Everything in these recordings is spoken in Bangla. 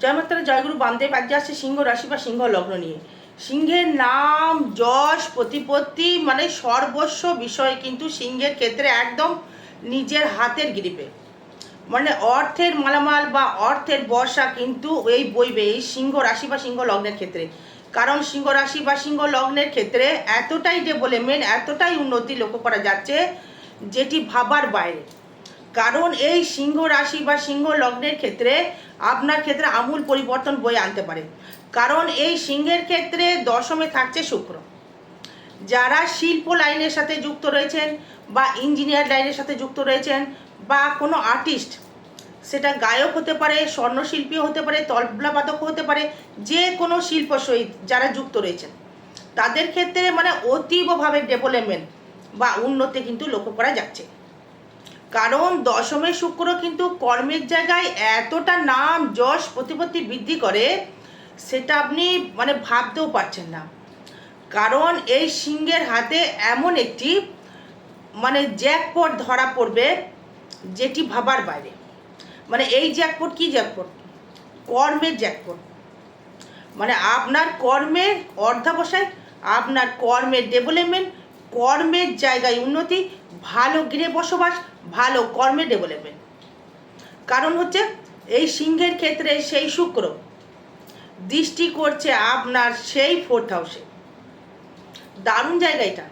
জয় মাতারা জয়গুরু বামদেব আজকে আসছে সিংহ, রাশি বা সিংহ লগ্ন নিয়ে। সিংহের নাম যশ, প্রতিপত্তি মানে সর্বস্ব বিষয়, কিন্তু সিংহের ক্ষেত্রে একদম নিজের হাতের গ্রিপে। মানে অর্থের মালামাল বা অর্থের বর্ষা কিন্তু এই বইবে, এই সিংহ রাশি বা সিংহ লগ্নের ক্ষেত্রে। কারণ সিংহ রাশি বা সিংহ লগ্নের ক্ষেত্রে এতটাই ডেভেলপমেন্ট এতটাই উন্নতি লক্ষ্য করা যাচ্ছে, যেটি ভাবার বাইরে। কারণ এই সিংহ রাশি বা সিংহ লগ্নের ক্ষেত্রে আপনার ক্ষেত্রে আমূল পরিবর্তন বয়ে আনতে পারে। কারণ এই সিংহের ক্ষেত্রে দশমে থাকছে শুক্র। যারা শিল্প লাইনের সাথে যুক্ত রয়েছেন বা ইঞ্জিনিয়ার লাইনের সাথে যুক্ত রয়েছেন বা কোনো আর্টিস্ট, সেটা গায়ক হতে পারে, স্বর্ণশিল্পী হতে পারে তবলাবাদক হতে পারে, যে কোনো শিল্প সহিত যারা যুক্ত রয়েছেন, তাদের ক্ষেত্রে মানে অতীবভাবে ডেভেলপমেন্ট বা উন্নতি কিন্তু লক্ষ্য করা যাচ্ছে। কারণ দশমের শুক্র কিন্তু কর্মের জায়গায় এতটা নাম, যশ, প্রতিপত্তি বৃদ্ধি করে, সেটা আপনি মানে ভাবতেও পারছেন না। কারণ এই সিংহের হাতে এমন একটি মানে জ্যাকপট ধরা পড়বে, যেটি ভাবার বাইরে। মানে এই জ্যাকপট কি জ্যাকপট? কর্মের জ্যাকপট। মানে আপনার কর্মের অর্ধাবসায় আপনার কর্মের ডেভেলপমেন্ট কর্মের জায়গায় উন্নতি, ভালো গৃহে বসবাস ভালো কর্মে ডেভেলপমেন্ট কারণ হচ্ছে এই সিংহের ক্ষেত্রে সেই শুক্র দৃষ্টি করছে আপনার সেই ফোর্থ হাউসে দারুণ জায়গা এটা।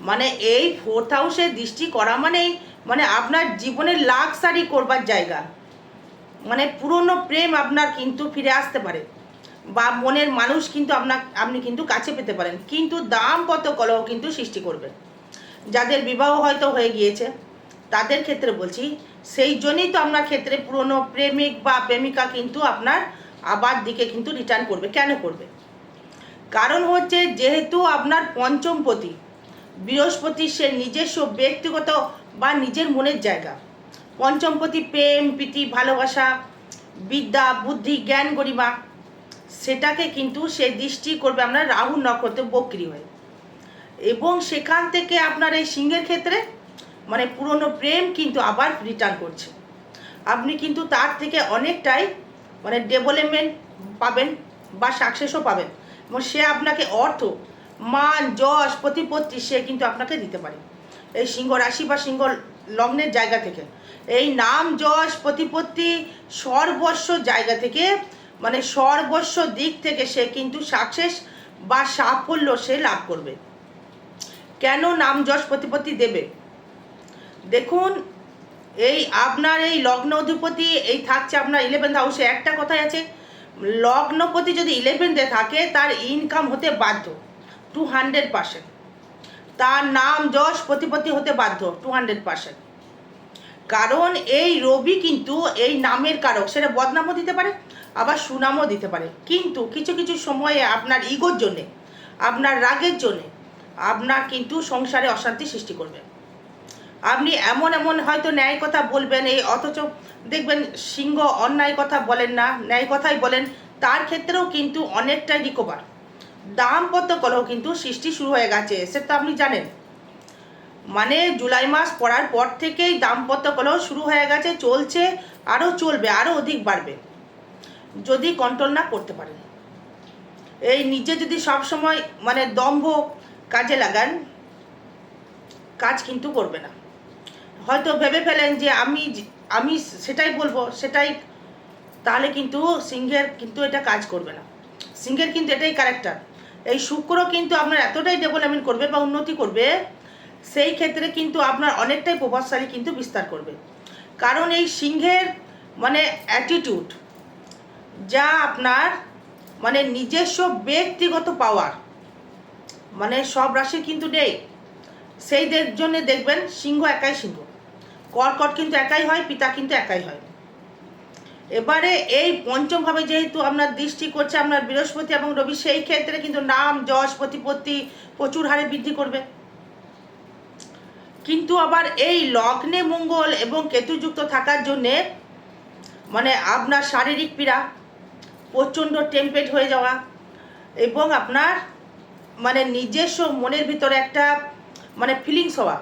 মানে এই ফোর্থ হাউসে দৃষ্টি করা মানেই মানে আপনার জীবনের লাক্সারি করবার জায়গা। মানে পুরনো প্রেম আপনার কিন্তু ফিরে আসতে পারে। বা মনের মানুষ কিন্তু আপনার, আপনি কিন্তু কাছে পেতে পারেন। কিন্তু দাম কত কলহ কিন্তু সৃষ্টি করবে। যাদের বিবাহ হয়তো হয়ে গিয়েছে। তাদের ক্ষেত্রে বলছি, সেই জন্যই তো আপনার ক্ষেত্রে পুরনো প্রেমিক বা প্রেমিকা কিন্তু আপনার আবার দিকে কিন্তু রিটার্ন করবে। কেন করবে? কারণ হচ্ছে যেহেতু আপনার পঞ্চমপতি, বৃহস্পতি সে নিজস্ব ব্যক্তিগত বা নিজের মনের জায়গা। পঞ্চমপতি প্রেম, প্রীতি, ভালোবাসা, বিদ্যা, বুদ্ধি, জ্ঞান, গরিমা, সেটাকে কিন্তু সে দৃষ্টি করবে আপনার রাহু নক্ষত্রে বক্রি হয়ে। এবং সেখান থেকে আপনার এই সিংহের ক্ষেত্রে মানে পুরনো প্রেম কিন্তু আবার রিটার্ন করছে। আপনি কিন্তু তার থেকে অনেকটাই মানে ডেভেলপমেন্ট পাবেন বা সাকসেসও পাবেন। এবং সে আপনাকে অর্থ, মান, যশ, প্রতিপত্তি সে কিন্তু আপনাকে দিতে পারে। এই সিংহ রাশি বা সিংহ লগ্নের জায়গা থেকে। এই নাম, যশ, প্রতিপত্তি সর্বস্ব জায়গা থেকে মানে সর্বস্ব দিক থেকে সে কিন্তু সাকসেস বা সাফল্য সে লাভ করবে। কেন নাম, যশ, প্রতিপত্তি দেবে? দেখুন, এই আপনার এই লগ্ন অধিপতি, এই থাকছে আপনার ইলেভেন্থ হাউসে একটা কথাই আছে লগ্নপতি যদি ইলেভেন্থে থাকে, তার ইনকাম হতে বাধ্য টু হান্ড্রেড পার্সেন্ট তার নাম যশ প্রতিপত্তি হতে বাধ্য টু হান্ড্রেড পার্সেন্ট কারণ এই রবি কিন্তু এই নামের কারক, সেটা বদনামও দিতে পারে, আবার সুনামও দিতে পারে। কিন্তু কিছু কিছু সময়ে আপনার ইগোর জন্যে, আপনার রাগের জন্যে, আপনার কিন্তু সংসারে অশান্তি সৃষ্টি করবে। আপনি এমন এমন হয়তো ন্যায় কথা বলবেন, এই অথচ দেখবেন সিংহ অন্যায় কথা বলেন না, ন্যায় কথাই বলেন, তার ক্ষেত্রেও কিন্তু অনেকটাই রিকভার দাম্পত্য কলহ কিন্তু সৃষ্টি শুরু হয়ে গেছে, সেটা আপনি জানেন। মানে জুলাই মাস পড়ার পর থেকেই দাম্পত্য কলহ শুরু হয়ে গেছে, চলছে, আরও চলবে, আরও অধিক বাড়বে। যদি কন্ট্রোল না করতে পারেন। এই নিজে যদি সব সময় মানে দম্ভ কাজে লাগান, কাজ কিন্তু করবে না। হয়তো ভেবে ফেলেন যে আমি আমি সেটাই বলব, সেটাই, তাহলে কিন্তু সিংহের কিন্তু এটা কাজ করবে না। সিংহের কিন্তু এটাই ক্যারেক্টার এই শুক্র কিন্তু আপনার এতটাই ডেভেলপমেন্ট করবে বা উন্নতি করবে, সেই ক্ষেত্রে কিন্তু আপনার অনেকটাই প্রভাবশালী কিন্তু বিস্তার করবে। কারণ এই সিংহের মানে অ্যাটিটিউড যা আপনার মানে নিজস্ব ব্যক্তিগত পাওয়ার মানে সব রাশির কিন্তু নেই। সেই জন্য দেখবেন সিংহ একাই সিংহ। কর্কট কিন্তু একাই হয়, পিতা কিন্তু একাই হয়। এবারে এই পঞ্চমভাবে যেহেতু আপনার দৃষ্টি করছে আপনার বৃহস্পতি এবং রবি, সেই ক্ষেত্রে কিন্তু নাম, যশ, প্রতিপত্তি প্রচুর হারে বৃদ্ধি করবে। কিন্তু আবার এই লগ্নে মঙ্গল এবং কেতুযুক্ত থাকার জন্যে মানে আপনার শারীরিক পীড়া, প্রচণ্ড টেম্পেট হয়ে যাওয়া এবং আপনার মানে নিজস্ব মনের ভিতরে একটা মানে ফিলিংস হওয়া।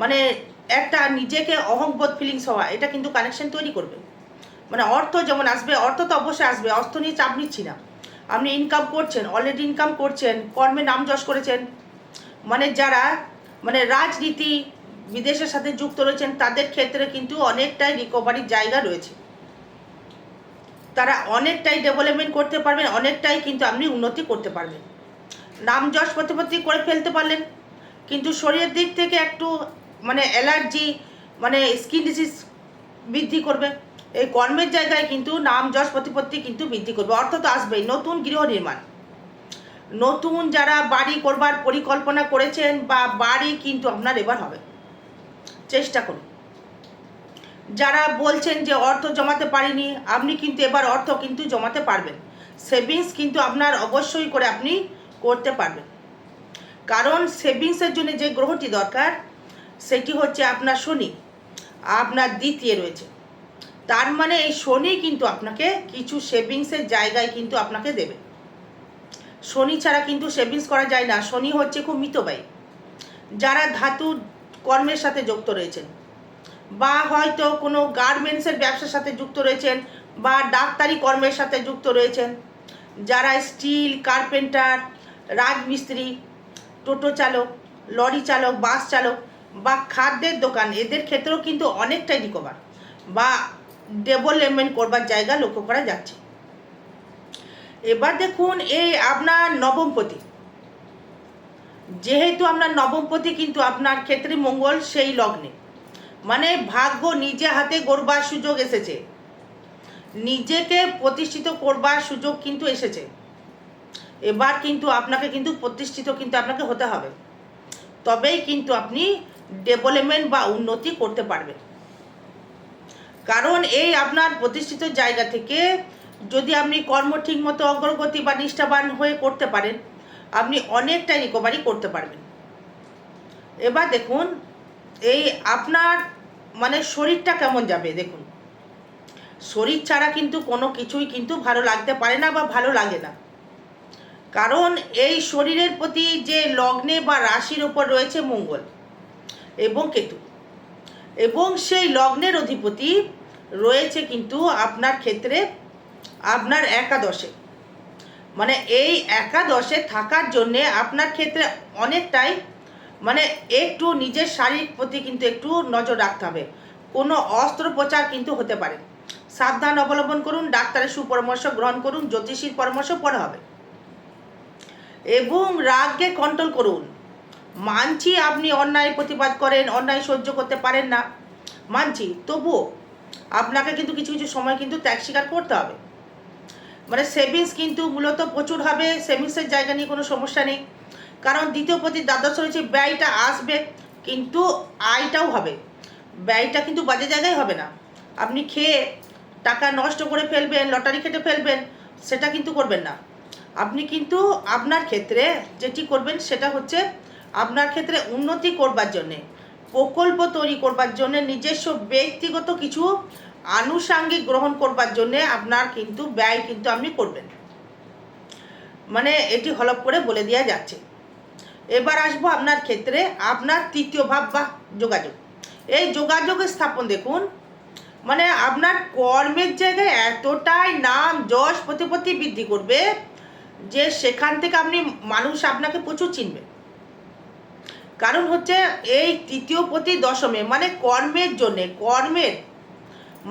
মানে একটা নিজেকে অহংবোধ ফিলিংস হওয়া, এটা কিন্তু কানেকশন তৈরি করবে। মানে অর্থ যেমন আসবে, অর্থ তো অবশ্যই আসবে, অর্থ নিয়ে চাপ নিচ্ছি না। আপনি ইনকাম করছেন অলরেডি ইনকাম করছেন, কর্মে নাম যশ করেছেন। মানে যারা মানে রাজনীতি, বিদেশের সাথে যুক্ত রয়েছেন, তাদের ক্ষেত্রে কিন্তু অনেকটাই রিকভারির জায়গা রয়েছে। তারা অনেকটাই ডেভেলপমেন্ট করতে পারবেন, অনেকটাই কিন্তু আপনি উন্নতি করতে পারবেন। নাম যশ প্রতিপত্তি করে ফেলতে পারলেন। কিন্তু শরীরের দিক থেকে একটু মানে অ্যালার্জি মানে স্কিন ডিজিজ বৃদ্ধি করবে। এই কর্মের জায়গায় কিন্তু নাম, যশ, প্রতিপত্তি কিন্তু বৃদ্ধি করবে। অর্থ তো আসবেই। নতুন গৃহ নির্মাণ। নতুন যারা বাড়ি করবার পরিকল্পনা করেছেন বা বাড়ি কিন্তু আপনার এবার হবে। চেষ্টা করুন। যারা বলছেন যে অর্থ জমাতে পারিনি, আপনি কিন্তু এবার অর্থ কিন্তু জমাতে পারবেন। সেভিংস কিন্তু আপনার অবশ্যই করে আপনি করতে পারবেন। কারণ সেভিংসের জন্য যে গ্রহটি দরকার সেটি হচ্ছে আপনার শনি, আপনার দ্বিতীয় রয়েছে। তার মানে এই শনি কিন্তু আপনাকে কিছু সেভিংসের জায়গায় কিন্তু আপনাকে দেবে। শনি ছাড়া কিন্তু সেভিংস করা যায় না, শনি হচ্ছে খুব মিতবায়ী যারা ধাতু কর্মের সাথে যুক্ত রয়েছেন বা হয়তো কোনো গার্মেন্টসের ব্যবসার সাথে যুক্ত রয়েছেন বা ডাক্তারি কর্মের সাথে যুক্ত রয়েছেন, যারা স্টিল কার্পেন্টার রাজমিস্ত্রি, টোটো চালক, লরি চালক, বাস চালক বা খাদ্যের দোকান, এদের ক্ষেত্রেও কিন্তু অনেকটাই রিকভার বা ডেভেলপমেন্ট করবার জায়গা লক্ষ্য করা যাচ্ছে। এবার দেখুন এই আপনার নবমপতি যেহেতু আপনার নবমপতি কিন্তু আপনার ক্ষেত্রে মঙ্গল, সেই লগ্নে। মানে ভাগ্য নিজে হাতে গড়বার সুযোগ এসেছে। নিজেকে প্রতিষ্ঠিত করবার সুযোগ কিন্তু এসেছে। এবার কিন্তু আপনাকে কিন্তু প্রতিষ্ঠিত কিন্তু আপনাকে হতে হবে। তবেই কিন্তু আপনি ডেভেলপমেন্ট বা উন্নতি করতে পারবে। কারণ এই আপনার প্রতিষ্ঠিত জায়গা থেকে যদি আপনি কর্ম ঠিক মতো অগ্রগতি বা নিষ্ঠাবান হয়ে করতে পারেন, আপনি অনেকটাই রিকভারি করতে পারবেন। এবার দেখুন, এই আপনার মানে শরীরটা কেমন যাবে দেখুন। শরীর ছাড়া কিন্তু কোনো কিছুই কিন্তু ভালো লাগতে পারে না বা ভালো লাগে না। কারণ এই শরীরের প্রতি যে লগ্নে বা রাশির ওপর রয়েছে মঙ্গল এবং কেতু। এবং সেই লগ্নের অধিপতি রয়েছে কিন্তু আপনার ক্ষেত্রে আপনার একাদশে। মানে এই একাদশে থাকার জন্যে আপনার ক্ষেত্রে অনেকটাই মানে একটু নিজের শারীরিক প্রতি কিন্তু একটু নজর রাখতে হবে। কোনো অস্ত্রোপচার কিন্তু হতে পারে। সাবধান অবলম্বন করুন, ডাক্তারের সুপরামর্শ গ্রহণ করুন, জ্যোতিষীর পরামর্শ পড়া হবে। এবং রাগকে কন্ট্রোল করুন। মানছি আপনি অন্যায় প্রতিবাদ করেন, অন্যায় সহ্য করতে পারেন না। মানছি, তবুও আপনাকে কিন্তু কিছু কিছু সময় কিন্তু ত্যাগ স্বীকার করতে হবে। মানে সেভিংস কিন্তু মূলত প্রচুর হবে সেভিংসের জায়গা নিয়ে কোনো সমস্যা নেই। কারণ দ্বিতীয় প্রতি দ্বাদশ রয়েছে, ব্যয়টা আসবে, কিন্তু আয়টাও হবে। ব্যয়টা কিন্তু বাজে জায়গায় হবে না। আপনি খেয়ে টাকা নষ্ট করে ফেলবেন, লটারি খেটে ফেলবেন, সেটা কিন্তু করবেন না। আপনি কিন্তু আপনার ক্ষেত্রে যেটি করবেন, সেটা হচ্ছে আপনার ক্ষেত্রে উন্নতি করবার জন্যে, প্রকল্প তৈরি করবার জন্যে, নিজস্ব ব্যক্তিগত কিছু আনুষাঙ্গিক গ্রহণ করবার জন্যে আপনার কিন্তু ব্যয় কিন্তু আপনি করবেন। মানে এটি হলপ করে বলে দেওয়া যাচ্ছে। এবার আসব আপনার ক্ষেত্রে আপনার তৃতীয় ভাব বা যোগাযোগ। এই যোগাযোগের স্থাপন দেখুন মানে আপনার কর্মের জায়গায় এতটাই নাম যশ প্রতিপত্তি বৃদ্ধি করবে যে সেখান থেকে আপনি মানুষ আপনাকে প্রচুর চিনবে। কারণ হচ্ছে এই তৃতীয় প্রতি দশমে মানে কর্মের জন্যে, কর্মের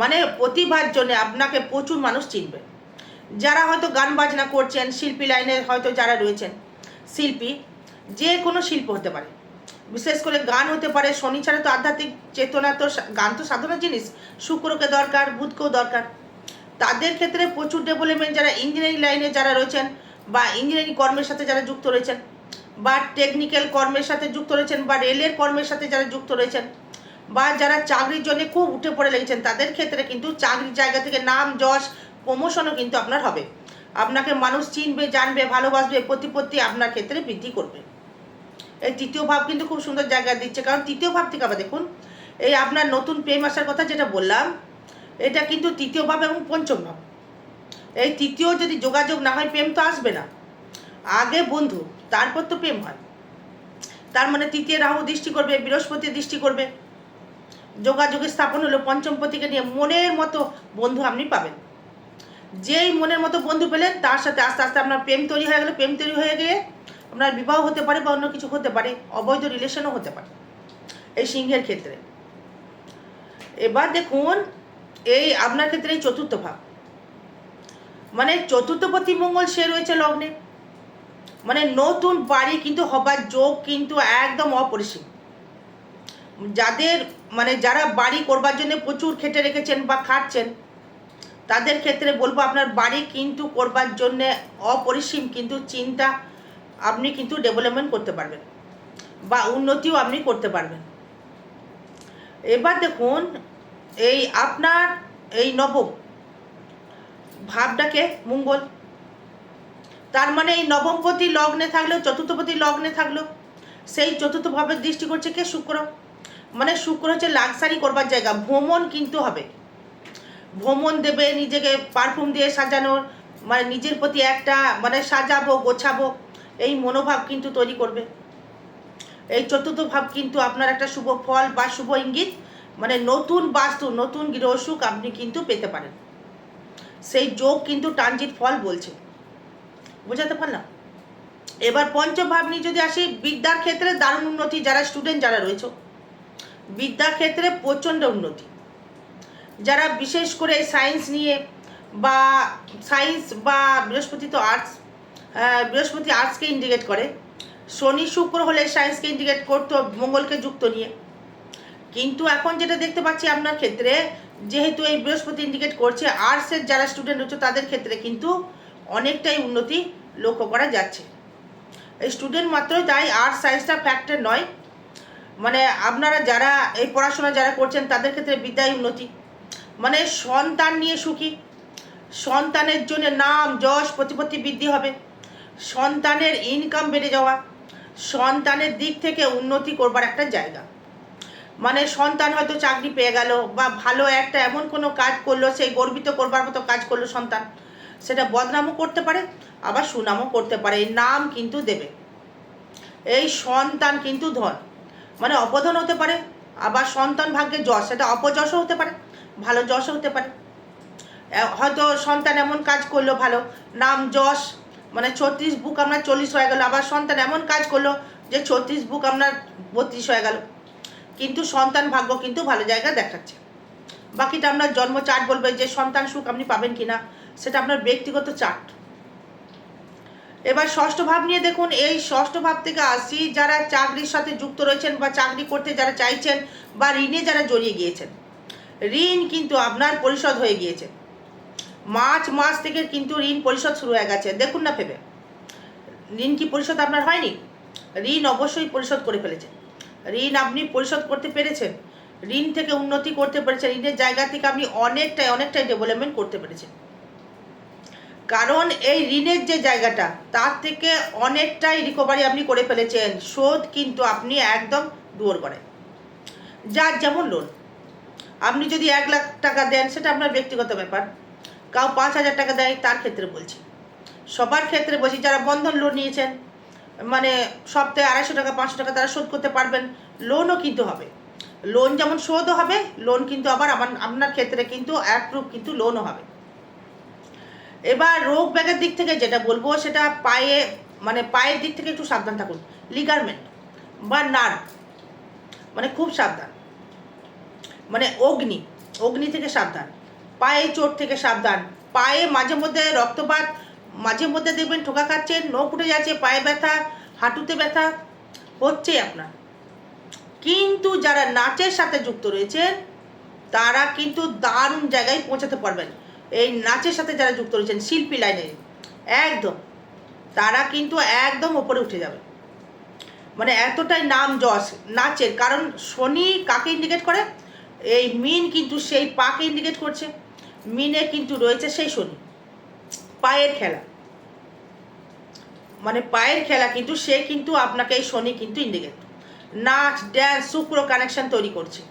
মানে প্রতিভার জন্য আপনাকে প্রচুর মানুষ চিনবে। যারা হয়তো গান বাজনা করছেন, শিল্পী লাইনে হয়তো যারা রয়েছেন, শিল্পী, যে কোনো শিল্প হতে পারে। বিশেষ করে গান হতে পারে, শনি ছাড়া তো আধ্যাত্মিক চেতনা তো গান তো সাধারণ জিনিস, শুক্রকে দরকার, বুধকেও দরকার। তাদের ক্ষেত্রে প্রচুর ডেভেলপমেন্ট যারা ইঞ্জিনিয়ারিং লাইনে যারা রয়েছেন বা ইঞ্জিনিয়ারিং কর্মের সাথে যারা যুক্ত রয়েছেন বা টেকনিক্যাল কর্মের সাথে যুক্ত রয়েছেন বা রেলের কর্মের সাথে যারা যুক্ত রয়েছেন বা যারা চাকরির জন্য খুব উঠে পড়ে লেগেছেন, তাদের ক্ষেত্রে কিন্তু চাকরির জায়গা থেকে নাম, যশ প্রমোশনও কিন্তু আপনার হবে। আপনাকে মানুষ চিনবে, জানবে, ভালোবাসবে, প্রতিপত্তি আপনার ক্ষেত্রে বৃদ্ধি করবে। এই তৃতীয় ভাব কিন্তু খুব সুন্দর জায়গা দিচ্ছে, কারণ তৃতীয় ভাব থেকে আবার দেখুন, এই আপনার নতুন প্রেম আসার কথা যেটা বললাম, এটা কিন্তু তৃতীয় ভাব এবং পঞ্চম ভাব। এই তৃতীয় যদি যোগাযোগ না হয়, প্রেম তো আসবে না। আগে বন্ধু তারপর তো প্রেম হয়। তার মানে তৃতীয় রাহু দৃষ্টি করবে, বৃহস্পতি দৃষ্টি করবে। যোগাযোগের স্থাপন হলো পঞ্চম পঞ্চমপতিকে নিয়ে মনের মতো বন্ধু আপনি পাবেন। যেই মনের মতো বন্ধু পেলেন, তার সাথে আস্তে আস্তে আপনার প্রেম তৈরি হয়ে গেল। প্রেম তৈরি হয়ে গিয়ে আপনার বিবাহ হতে পারে বা অন্য কিছু হতে পারে, অবৈধ রিলেশনও হতে পারে এই সিংহের ক্ষেত্রে। এবার দেখুন, এই আপনার ক্ষেত্রে এই চতুর্থ ভাব। মানে চতুর্থপতি মঙ্গল, সে রয়েছে লগ্নে। মানে নতুন বাড়ি কিন্তু হবার যোগ কিন্তু একদম অপরিসীম। যাদের মানে যারা বাড়ি করবার জন্য প্রচুর খেটে রেখেছেন বা খাটছেন, তাদের ক্ষেত্রে বলব আপনার বাড়ি কিন্তু করবার জন্য অপরিসীম কিন্তু চিন্তা আপনি কিন্তু ডেভেলপমেন্ট করতে পারবেন বা উন্নতিও আপনি করতে পারবেন। এবার দেখুন, এই আপনার এই নবম ভাবটাকে মঙ্গল তার মানে এই নবমপতি লগ্নে থাকলেও চতুর্থপতি লগ্নে থাকলেও, সেই চতুর্থ ভাবের দৃষ্টি করছে কে? শুক্র। মানে শুক্র হচ্ছে লাক্সারি করবার জায়গা, ভ্রমণ কিন্তু হবে। ভ্রমণ দেবে, নিজেকে পারফিউম দিয়ে সাজানোর মানে নিজের প্রতি একটা মানে সাজাবো, গোছাবো, এই মনোভাব কিন্তু তৈরি করবে। এই চতুর্থ ভাব কিন্তু আপনার একটা শুভ ফল বা শুভ ইঙ্গিত মানে নতুন বাস্তু, নতুন গৃহসুখ আপনি কিন্তু পেতে পারেন। সেই যোগ কিন্তু ট্রানজিট ফল বলছে। বোঝাতে পারলাম? এবার পঞ্চভাব নিয়ে যদি আসি, বিদ্যার ক্ষেত্রে দারুণ উন্নতি, যারা স্টুডেন্ট যারা রয়েছে, বিদ্যার ক্ষেত্রে প্রচণ্ড উন্নতি। যারা বিশেষ করে সায়েন্স নিয়ে বা সায়েন্স বা বৃহস্পতি তো আর্টস বৃহস্পতি আর্টসকে ইন্ডিকেট করে, শনি শুক্র হলে সায়েন্সকে ইন্ডিকেট করতো, মঙ্গলকে যুক্ত নিয়ে। কিন্তু এখন যেটা দেখতে পাচ্ছি আপনার ক্ষেত্রে, যেহেতু এই বৃহস্পতি ইন্ডিকেট করছে আর্টসের যারা স্টুডেন্ট রয়েছে, তাদের ক্ষেত্রে কিন্তু অনেকটাই উন্নতি লক্ষ্য করা যাচ্ছে। এই স্টুডেন্ট মাত্রই তাই আর্টস সায়েন্সটা ফ্যাক্টর নয়। মানে আপনারা যারা এই পড়াশোনা যারা করছেন, তাদের ক্ষেত্রে বিদ্যায় উন্নতি। মানে সন্তান নিয়ে সুখী। সন্তানের জন্য নাম, যশ, প্রতিপত্তি বৃদ্ধি হবে। সন্তানের ইনকাম বেড়ে যাওয়া। সন্তানের দিক থেকে উন্নতি করবার একটা জায়গা। মানে সন্তান হয়তো চাকরি পেয়ে গেল বা ভালো একটা এমন কোনো কাজ করল, সেই গর্বিত করবার মতো কাজ করল সন্তান। সেটা বদনামও করতে পারে, আবার সুনামও করতে পারে। এই নাম কিন্তু দেবে। এই সন্তান কিন্তু ধন। মানে অপধন হতে পারে, আবার সন্তান ভাগ্যে যশ। সেটা অপযশও হতে পারে, ভালো যশও হতে পারে। হয়তো সন্তান এমন কাজ করল ভালো, নাম যশ মানে ছত্রিশ বুক আপনার চল্লিশ হয়ে গেল, আবার সন্তান এমন কাজ করল যে ছত্রিশ বুক আপনার বত্রিশ হয়ে গেল। কিন্তু সন্তান ভাগ্য কিন্তু ভালো জায়গা দেখাচ্ছে। বাকিটা আপনার জন্ম চার্ট বলবে যে সন্তান সুখ আপনি পাবেন কিনা। সেটা আপনার ব্যক্তিগত চার্ট। এবার ষষ্ঠ ভাব নিয়ে দেখুন, এই ষষ্ঠ ভাব থেকে আসি, যারা চাকরির সাথে যুক্ত রয়েছেন বা চাকরি করতে যারা চাইছেন বা ঋণে যারা জড়িয়ে গিয়েছেন। ঋণ কিন্তু আপনার পরিশোধ হয়ে গিয়েছে। মার্চ মাস থেকে কিন্তু ঋণ পরিশোধ শুরু হয়ে গেছে। দেখুন না ভেবে। ঋণ কি পরিশোধ আপনার হয়নি? ঋণ অবশ্যই পরিশোধ করে ফেলেছে। ঋণ আপনি পরিশোধ করতে পেরেছেন। ঋণ থেকে উন্নতি করতে পেরেছেন। ঋণের জায়গা থেকে আপনি অনেকটাই অনেকটাই ডেভেলপমেন্ট করতে পেরেছেন। কারণ এই ঋণের যে জায়গাটা, তার থেকে অনেকটাই রিকভারি আপনি করে ফেলেছেন। শোধ কিন্তু আপনি একদম দূর করে। যার যেমন লোন আপনি যদি এক লাখ টাকা দেন, সেটা আপনার ব্যক্তিগত ব্যাপার। কাউ পাঁচ হাজার টাকা দেয়, তার ক্ষেত্রে বলছি। সবার ক্ষেত্রে বলছি, যারা বন্ধন লোন নিয়েছেন মানে সপ্তাহে আড়াইশো টাকা, পাঁচশো টাকা তারা শোধ করতে পারবেন। লোনও কিন্তু হবে। লোন যেমন শোধও হবে লোন কিন্তু আবার আমার, আপনার ক্ষেত্রে কিন্তু অ্যাপ্রুভ কিন্তু লোনও হবে। এবার রোগ ব্যাগের দিক থেকে যেটা বলব, সেটা পায়ে মানে পায়ের দিক থেকে একটু সাবধান থাকুন। লিগারমেন্ট বা নার্ভ মানে খুব সাবধান। মানে অগ্নি অগ্নি থেকে সাবধান। পায়ে চোট থেকে সাবধান। পায়ে মাঝে মধ্যে রক্তপাত, মাঝে মধ্যে দেখবেন ঠোকা খাচ্ছেন নখ উঠে যাচ্ছে, পায়ে ব্যথা, হাঁটুতে ব্যথা হচ্ছে আপনার। কিন্তু যারা নাচের সাথে যুক্ত রয়েছেন, তারা কিন্তু দারুণ জায়গায় পৌঁছাতে পারবেন। এই নাচের সাথে যারা যুক্ত রয়েছেন, শিল্পী লাইনে, একদম, তারা কিন্তু একদম ওপরে উঠে যাবে। মানে এতটাই নাম যশ নাচের, কারণ শনি কাকে ইন্ডিকেট করে? এই মিন কিন্তু সেই পাকে ইন্ডিকেট করছে। মিনে কিন্তু রয়েছে সেই শনি পায়ের খেলা। মানে পায়ের খেলা কিন্তু সে কিন্তু আপনাকে এই শনি কিন্তু ইন্ডিকেট নাচ ড্যান্স শুক্র কানেকশন তৈরি করছে।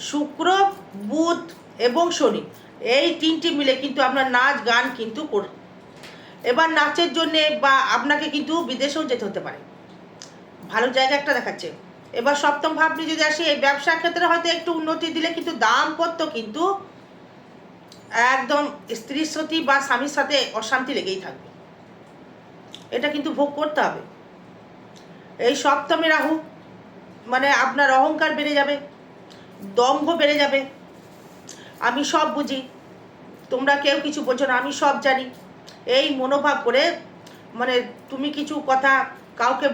শুক্র, বুধ এবং শনি। এই তিনটি মিলে কিন্তু আপনার নাচ, গান কিন্তু কর। এবার নাচের জন্যে বা আপনাকে কিন্তু বিদেশেও যেতে হতে পারে। ভালো জায়গা একটা দেখাচ্ছে। এবার সপ্তম ভাব নিয়ে যদি আসি, এই ব্যবসার ক্ষেত্রে হয়তো একটু উন্নতি দিলে কিন্তু দাম দাম্পত্য কিন্তু একদম স্ত্রীর সাথে বা স্বামীর সাথে অশান্তি লেগেই থাকবে। এটা কিন্তু ভোগ করতে হবে। এই সপ্তমে রাহু মানে আপনার অহংকার বেড়ে যাবে, দম্ভ বেড়ে যাবে। আমি সব বুঝি। তোমরা কেউ কিছু বোঝো না, আমি সব জানি। এই মনোভাব করে মানে তুমি কিছু কথা কাউকে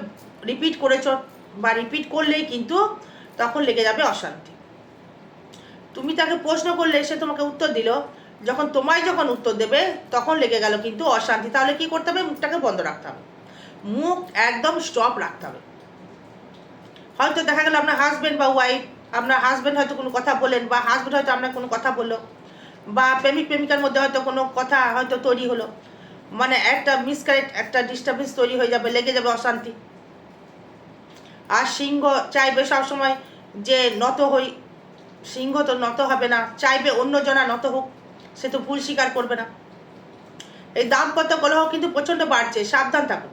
রিপিট করেছ বা রিপিট করলেই কিন্তু তখন লেগে যাবে অশান্তি। তুমি তাকে প্রশ্ন করলে, সে তোমাকে উত্তর দিল। যখন তোমায় যখন উত্তর দেবে, তখন লেগে গেল কিন্তু অশান্তি। তাহলে কি করতে হবে? মুখটাকে বন্ধ রাখতে হবে। মুখ একদম স্টপ রাখতে হবে। হয়তো দেখা গেল আপনার হাজব্যান্ড বা ওয়াইফ আপনার হাজব্যান্ড হয়তো কোনো কথা বলেন বা হাজব্যান্ড হয়তো আপনার কোনো কথা বলল। বা প্রেমিক প্রেমিকার মধ্যে হয়তো কোনো কথা হয়তো তৈরি হলো। মানে একটা মিসকারেক্ট একটা ডিস্টারবেন্স তৈরি হয়ে যাবে, লেগে যাবে অশান্তি। আর সিংহ চাইবে সবসময় যে নত হই। সিংহ তো নত হবে না, চাইবে অন্যজনা নত হোক, সে তো ভুল স্বীকার করবে না। এই দাম্পত্য কলহ কিন্তু প্রচণ্ড বাড়ছে, সাবধান থাকুন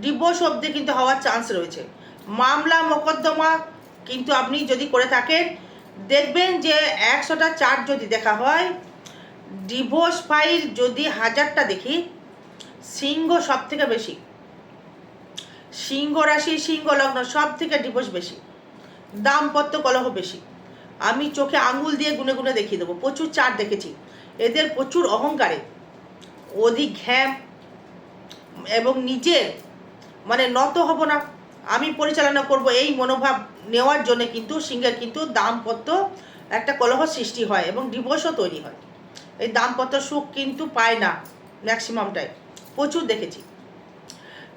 ডিভোর্স অবধি কিন্তু হওয়ার চান্স রয়েছে। মামলা, মোকদ্দমা কিন্তু আপনি যদি করে থাকেন দেখবেন যে একশোটা চার্ট যদি দেখা হয় ডিভোর্স ফাইল যদি হাজারটা দেখি, সিংহ সব থেকে বেশি। সিংহ রাশি, সিংহ লগ্ন সব থেকে ডিভোর্স বেশি। দাম্পত্য কলহ বেশি। আমি চোখে আঙুল দিয়ে গুনে গুনে দেখিয়ে দেবো। প্রচুর চার দেখেছি। এদের প্রচুর অহংকারে। অধিক ঘ্যাম এবং নিজের মানে নত হব না। আমি পরিচালনা করব এই মনোভাব নেওয়ার জন্য কিন্তু সিংহের কিন্তু দাম্পত্য একটা কলহ সৃষ্টি হয় এবং ডিভোর্সও তৈরি হয়। এই দাম্পত্য সুখ কিন্তু পায় না ম্যাক্সিমামটাই প্রচুর দেখেছি।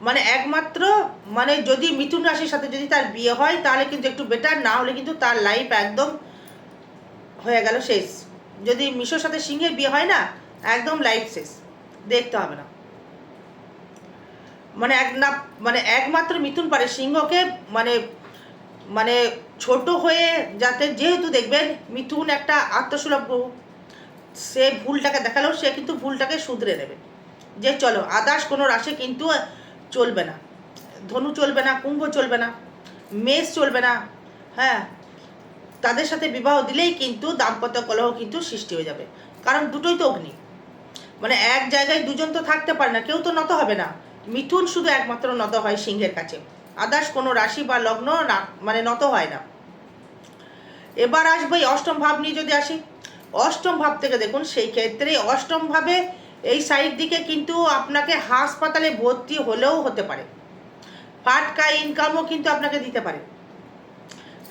মানে একমাত্র মানে যদি মিথুন রাশির সাথে যদি তার বিয়ে হয় তাহলে কিন্তু একটু বেটার না হলে কিন্তু তার লাইফ একদম হয়ে গেল শেষ। যদি মিশোর সাথে সিংহের বিয়ে হয় না, একদম লাইফ শেষ। দেখতে হবে না। মানে এক না মানে একমাত্র মিথুন পারে সিংহকে মানে মানে ছোট হয়ে যাতে যেহেতু দেখবেন মিথুন একটা আত্মসুলভ গ্রহ সে ভুলটাকে দেখালেও সে কিন্তু ভুলটাকে শুধরে নেবে। যে চলো, আদার্স কোনো রাশি কিন্তু চলবে না। ধনু চলবে না, কুম্ভ চলবে না, মেষ চলবে না হ্যাঁ তাদের সাথে বিবাহ দিলেই কিন্তু দাম্পত্য কলহ কিন্তু সৃষ্টি হয়ে যাবে। কারণ দুটোই তো অগ্নি। মানে এক জায়গায় দুজন তো থাকতে পারে না, কেউ তো নত হবে না। মিথুন শুধু একমাত্র নত হয় সিংহের কাছে। আদার্স কোনো রাশি বা লগ্ন না মানে নত হয় না। এবার আসব অষ্টম ভাব নিয়ে যদি আসি। অষ্টম ভাব থেকে দেখুন, সেই ক্ষেত্রে অষ্টম ভাবে এই সাইড দিকে কিন্তু আপনাকে হাসপাতালে ভর্তি হলেও হতে পারে। ফাটকা ইনকামও কিন্তু আপনাকে দিতে পারে।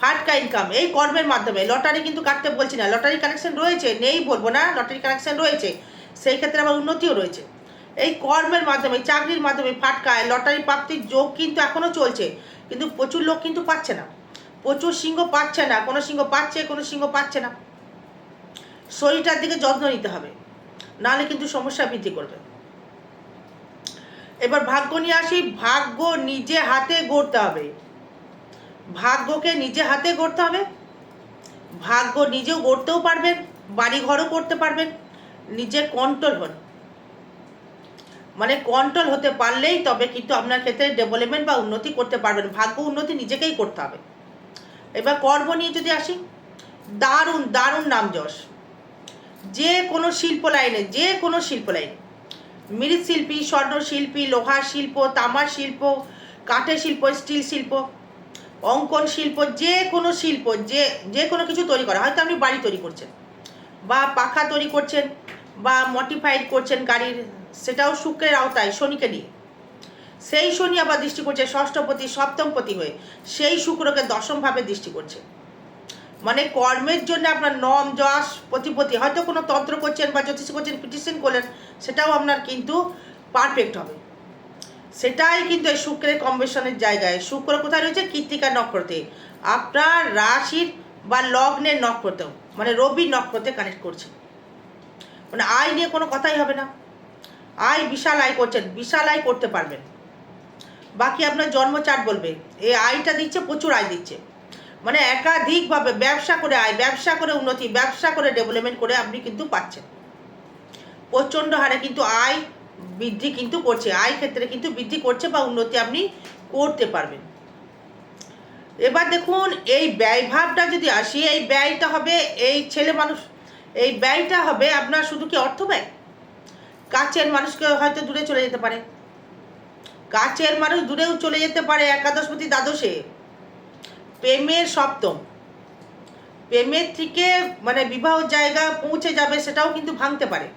ফাটকা ইনকাম এই কর্মের মাধ্যমে। লটারি কিন্তু কাটতে বলছি না, লটারি কানেকশন রয়েছে, নেই বলব না, লটারি কানেকশন রয়েছে। সেই ক্ষেত্রে আবার উন্নতিও রয়েছে। এই কর্মের মাধ্যমে চাকরির মাধ্যমে ফাটকায়, লটারি প্রাপ্তির যোগ কিন্তু এখনও চলছে। কিন্তু প্রচুর লোক কিন্তু পাচ্ছে না। প্রচুর সিংহ পাচ্ছে না। কোনো সিংহ পাচ্ছে, কোনো সিংহ পাচ্ছে না। শরীরটার দিকে যত্ন নিতে হবে। নাহলে কিন্তু সমস্যা বৃদ্ধি করবে। এবার ভাগ্য নিয়ে আসি, ভাগ্য নিজে হাতে গড়তে হবে। ভাগ্যকে নিজে হাতে গড়তে হবে। ভাগ্য নিজেও গড়তেও পারবেন বাড়ি ঘরও করতে পারবেন নিজে কন্ট্রোল হন। মানে কন্ট্রোল হতে পারলেই তবে কিন্তু আপনার ক্ষেত্রে ডেভেলপমেন্ট বা উন্নতি করতে পারবেন, ভাগ্য উন্নতি নিজেকেই করতে হবে। এবার কর্ম নিয়ে যদি আসি, দারুণ দারুণ নাম যশ। যে কোনো শিল্প লাইনে, যে কোনো শিল্প লাইনে মৃৎশিল্পী স্বর্ণশিল্পী লোহার শিল্প, তামার শিল্প, কাঠের শিল্প, স্টিল শিল্প, অঙ্কন শিল্প, যে কোনো শিল্প, যে যে কোনো কিছু তৈরি করা। হয়তো আপনি বাড়ি তৈরি করছেন, বা পাখা তৈরি করছেন, বা মডিফাইড করছেন গাড়ির সেটাও শুক্রের আওতায় শনিকে নিয়ে। সেই শনি আবার দৃষ্টি করছে ষষ্ঠপতি, সপ্তমপতি হয়ে। সেই শুক্রকে দশমভাবে দৃষ্টি করছে। মানে কর্মের জন্য আপনার নম, যশ প্রতিপতি হয়তো কোনো তন্ত্র করছেন বা জ্যোতিষ করছেন পিটিশন করলেন, সেটাও আপনার কিন্তু পারফেক্ট হবে। সেটাই কিন্তু এই শুক্রের কম্বিনেশনের জায়গায়। শুক্র কোথায় রয়েছে? কৃত্তিকা নক্ষত্রে। আপনার রাশির বা লগ্নের নক্ষত্র মানে রবি নক্ষত্রে কানেক্ট করছে। মানে আয় নিয়ে কোনো কথাই হবে না। আয় বিশাল আয় করছেন, বিশাল আয় করতে পারবেন। বাকি আপনার জন্ম চার্ট বলবে এই আয়টা দিচ্ছে, প্রচুর আয় দিচ্ছে। মানে একাধিকভাবে ব্যবসা করে আয়, ব্যবসা করে উন্নতি, ব্যবসা করে ডেভেলপমেন্ট করে আপনি কিন্তু পাচ্ছেন। প্রচণ্ড হারে কিন্তু আয় বৃদ্ধি কিন্তু করছে, আয় ক্ষেত্রে কিন্তু বৃদ্ধি করছে বা উন্নতি আপনি করতে পারবেন। এবার দেখুন, এই ব্যয়ভাবটা যদি আসি, এই ব্যয়টা হবে এই ছেলে মানুষ, এই ব্যয়টা হবে আপনার শুধু কি অর্থ ব্যয়? কাছের মানুষকে হয়তো দূরে চলে যেতে পারে। কাছের মানুষ দূরেও চলে যেতে পারে একাদশপতি দ্বাদশে। প্রেমের সপ্তম। প্রেমের থেকে মানে বিবাহ জায়গা পৌঁছে যাবে সেটাও কিন্তু ভাঙতে পারে।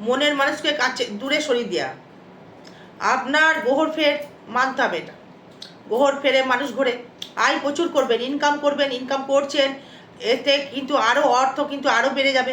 মনের মানুষকে কাছে দূরে সরিয়ে দেওয়া আপনার গোহর ফের মানতে হবে এটা। গোহর ফেরে মানুষ ঘুরে। আয় প্রচুর করবেন ইনকাম করবেন ইনকাম করছেন, এতে কিন্তু আরও অর্থ কিন্তু আরও বেড়ে যাবে।